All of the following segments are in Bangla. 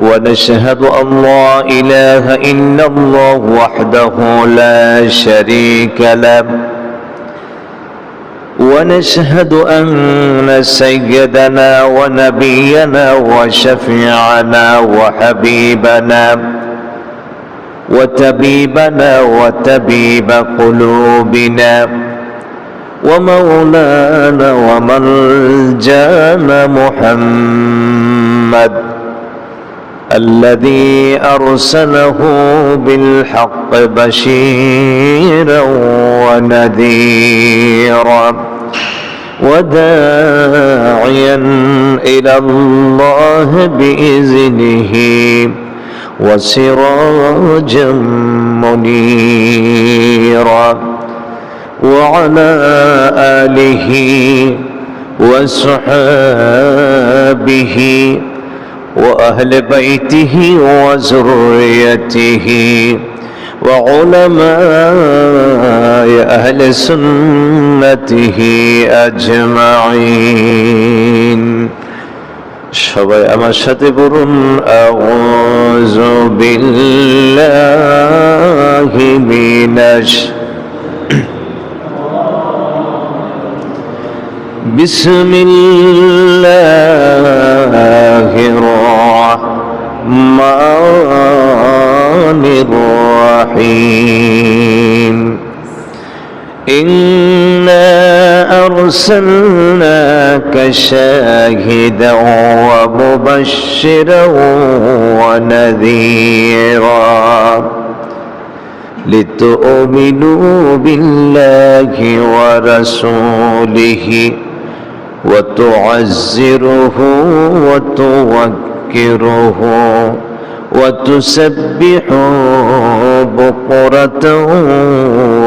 ونشهد أن لا إله إلا الله وحده لا شريك له. ونشهد أن سيدنا ونبينا وشفيعنا وحبيبنا وتبيبنا وتبيب قلوبنا ومولانا وملجانا محمد الذي أرسله بالحق بشيرا ونذيرا وداعيا إلى الله بإذنه وسراجا منيرا وعلى آله وصحابه وأهل بيته وزريته وعلماء أهل سنته أجمعين সবাই আমার সাথে বলুন আউযু বিল্লাহি মিনাশ بسم الله الرحمن الرحيم. إنا أرسلناك شاهدا ومبشرا ونذيرا لتؤمنوا بالله ورسوله. وتعزره وتوكره وتسبحوا بقرة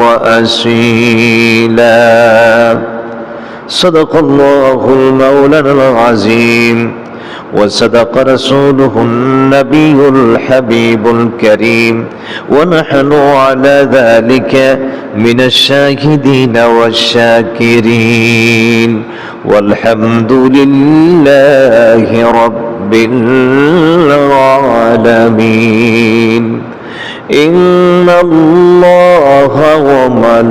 وأسيلا صدق الله المولى العظيم. وصدق رسوله النبي الحبيب الكريم. ونحن على ذلك من الشاهدين والشاكرين. والحمد لله رب العالمين. إن الله وملائكته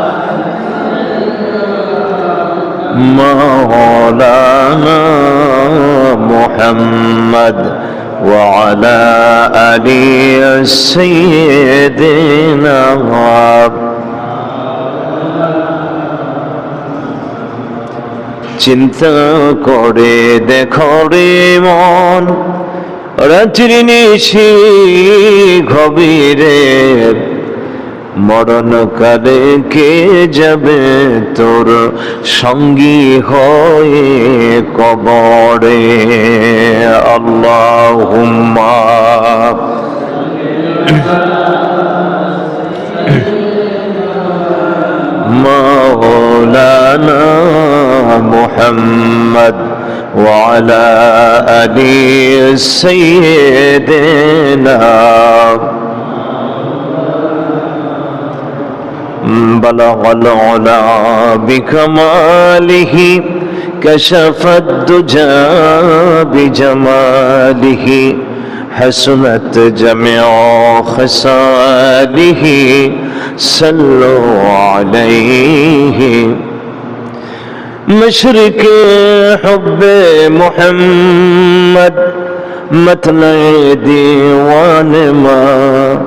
مولانا محمد وعلى آل سيدنا চিন্তা করে দেখো রে মন রাত্রি নিশি গভীরে মরণকালে কে যাবে তোর সঙ্গী হয়ে কবরে আল্লাহ مولانا محمد وعلى آل سيدنا بلغ العلا بكماله كشف الدجى بجماله حسنت جميع خصاله صلوا عليه. مشرق حب محمد مطلع ديوان ما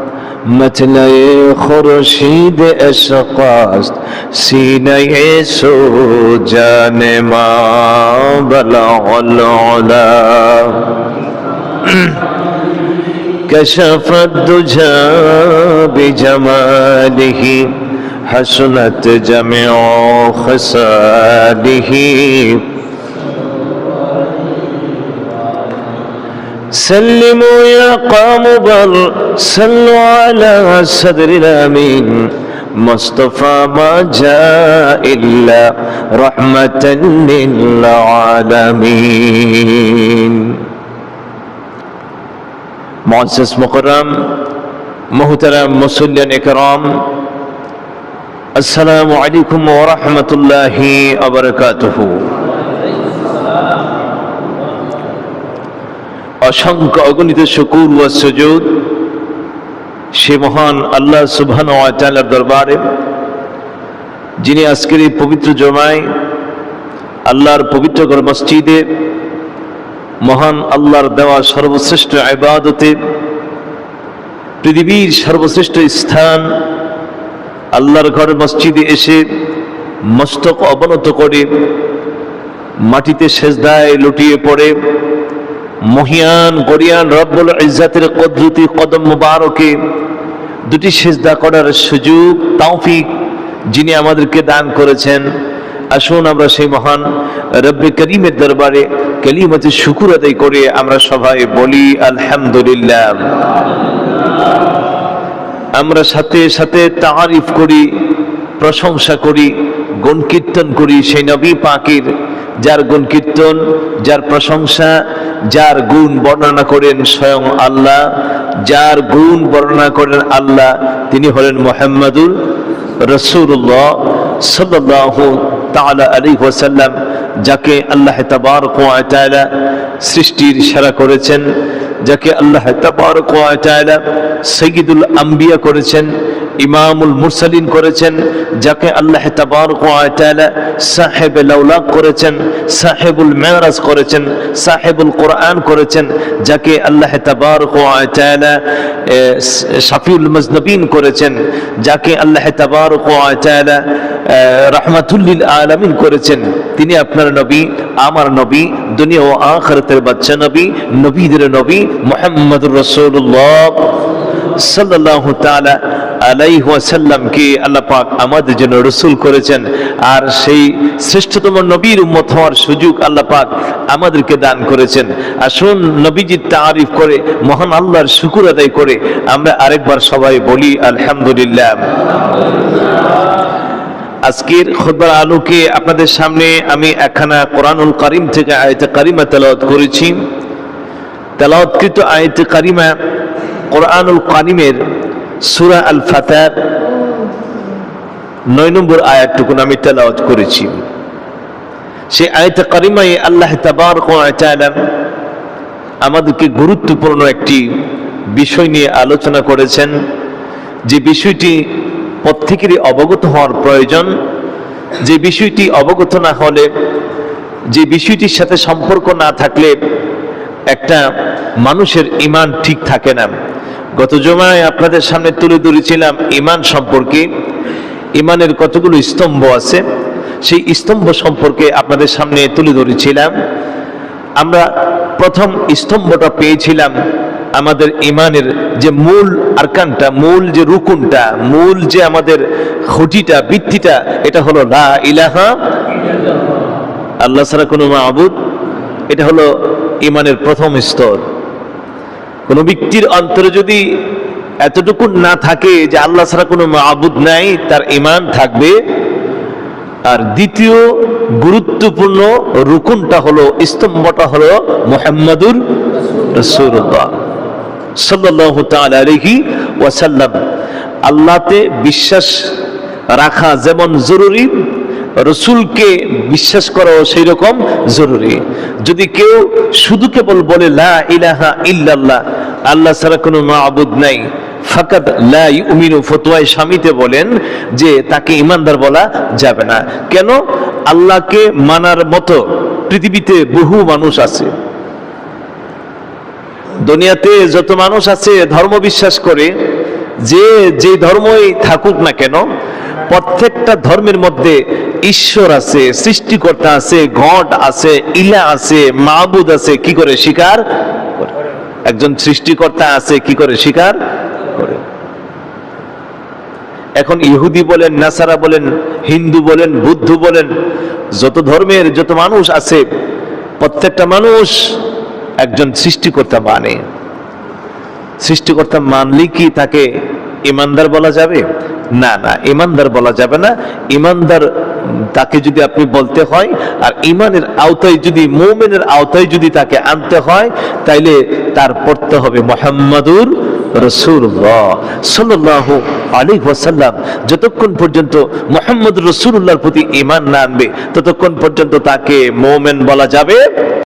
متنع خورشید عشق است سینه سو جان ما بلغ العلا كشف الدجى بجماله حسنت جميع خصاله سلموا يا قوم بل صلوا على صدر الامين مصطفى ما جاء إلا رحمة للعالمين. معزز مكرم محترم مسلم اكرام السلام عليكم ورحمة الله وبركاته. অসংখ্য অগণিত শুকুর ও সুযোগ সে মহান আল্লাহ সুবহান ওয়াতালার দরবারে, যিনি আজকের এই পবিত্র জমায় আল্লাহর পবিত্র মসজিদে মহান আল্লাহর দেওয়া সর্বশ্রেষ্ঠ আবাদতে পৃথিবীর সর্বশ্রেষ্ঠ স্থান আল্লাহর ঘর মসজিদে এসে মস্তক অবনত করে মাটিতে সেজদায় লুটিয়ে পড়ে মহিয়ান, গরিয়ান, রব্বুল ইজ্জাতের কদরতি কদম মুবারকে দুটি সেজদা করার সুযোগ, তৌফিক যিনি আমাদেরকে দান করেছেন। আসুন আমরা সেই মহান রব্বে করিমের দরবারে কালিমতে শুকুর আদায় করে আমরা সবাই বলি, আলহামদুলিল্লাহ। আমরা সাথে সাথে তারিফ করি, প্রশংসা করি গুণ কীর্তন করি সেই নবী পাকের, যার গুণ কীর্তন যার প্রশংসা যার গুণ বর্ণনা করেন স্বয়ং আল্লাহ, যার গুণ বর্ণনা করেন আল্লাহ, তিনি হলেন মোহাম্মদুল রসুল্লাহ সাল্লাহ তালা আলী ওসাল্লাম যাকে আল্লাহ তাবার কোয়ালা সৃষ্টির সেরা করেছেন, যাকে আল্লাহ তাবার কোয়ালা সৈয়দুল আম্বিয়া করেছেন ইমামুল মুরসালিন করেছেন, যাকে আল্লাহ সাহেব লাউলাক করেছেন, সাহেবুল মেরাজ করেছেন, সাহেবুল কোরআন করেছেন, যাকে আল্লাহ তাবারকালা শাফিউল মজনবিন করেছেন, যাকে আল্লাহ তাবারকালা রহমাতুল্লিল আলমিন করেছেন। তিনি আপনার নবী, আমার নবী, দুনিয়া ও আখরতের বাচ্চা নবী, নবীদের নবী মোহাম্মদুর রসুল্লাহ সাল্লাহ তালা আলাইহাসাল্লামকে আল্লাহ পাক আমাদের জন্য রসুল করেছেন। আর সেই শ্রেষ্ঠতম নবীর উম্মত হওয়ার সুযোগ আল্লাহ পাক আমাদেরকে দান করেছেন। আসুন নবীজির তারিফ করে, মহান আল্লাহর শুকুর আদায় করে আমরা আরেকবার সবাই বলি, আলহামদুলিল্লাহ। আজকের খোদবার আলোকে আপনাদের সামনে আমি একখানা কোরআনুল করিম থেকে আয়তে কারিমা তেলাওয়াত করেছি। তেলাওয়াতকৃত আয়তে কারিমা কোরআনুল কারিমের সুরা আল ফাতার নয় নম্বর আয়াতটুকুন আমি তেলাওয়াত করেছি। সেই আয়তে কারিমাই আল্লাহ তাবার আমাদেরকে গুরুত্বপূর্ণ একটি বিষয় নিয়ে আলোচনা করেছেন। যে বিষয়টি প্রত্যেকেরই অবগত হওয়ার প্রয়োজন। যে বিষয়টি অবগত না হলে, যে বিষয়টির সাথে সম্পর্ক না থাকলে একটা মানুষের ইমান ঠিক থাকে না। গত জমায় আপনাদের সামনে তুলে ধরেছিলাম ইমান সম্পর্কে। ইমানের কতগুলো স্তম্ভ আছে, সেই স্তম্ভ সম্পর্কে আপনাদের সামনে তুলে ধরেছিলাম। আমরা প্রথম স্তম্ভটা পেয়েছিলাম আমাদের ইমানের যে মূল আরকানটা, মূল যে রুকুনটা, মূল যে আমাদের খুঁটিটা, বৃত্তিটা, এটা হলো লা ইলাহা আল্লাহ ছাড়া কোনো মাহবুদ এটা হলো ইমানের প্রথম স্তর। কোনো ব্যক্তির অন্তরে যদি এতটুকু না থাকে যে আল্লাহ ছাড়া কোনো মাহবুদ নাই, তার ইমান থাকবে। আর দ্বিতীয় গুরুত্বপূর্ণ রুকুনটা হলো, স্তম্ভটা হলো মোহাম্মদুর আল্লাহতে বিশ্বাস রাখা যেমন জরুরি রসুলকে বিশ্বাস করাও সেই রকম জরুরি। যদি কেউ শুধু কেবল বলে, লা ইলাহা ইল্লাল্লাহ আল্লাহ ছাড়া কোনো মাহবুদ নাই ফাকাত লা ইউমিনু, ফতোয়ায় স্বামীতে বলেন যে তাকে ইমানদার বলা যাবে না। কেন? আল্লাহকে মানার মতো পৃথিবীতে বহু মানুষ আছে। দুনিয়াতে যত মানুষ আছে, ধর্ম বিশ্বাস করে, যে যে ধর্মই থাকুক না কেন প্রত্যেকটা ধর্মের মধ্যে ঈশ্বর আছে, সৃষ্টিকর্তা আছে, গড আছে, ইলা আছে মাহবুদ আছে, কি করে স্বীকার করে। একজন সৃষ্টিকর্তা আছে, কি করে স্বীকার করে। এখন ইহুদি বলেন, নাসারা বলেন, হিন্দু বলেন, বুদ্ধ বলেন, যত ধর্মের যত মানুষ আছে, প্রত্যেকটা মানুষ একজন সৃষ্টিকর্তা মানে। সৃষ্টিকর্তা মানলেই কি তাকে ইমানদার বলা যাবে? না না, ইমানদার বলা যাবে না। ইমানদার, তাকে যদি আপনি বলতে হয়, আর ইমানের আওতায় যদি, মোমেনের আওতায় যদি তাকে আনতে হয়, তাইলে তার পড়তে হবে মোহাম্মদুর প্রতি ইমান না আনবে, ততক্ষণ পর্যন্ত তাকে মোমেন বলা যাবে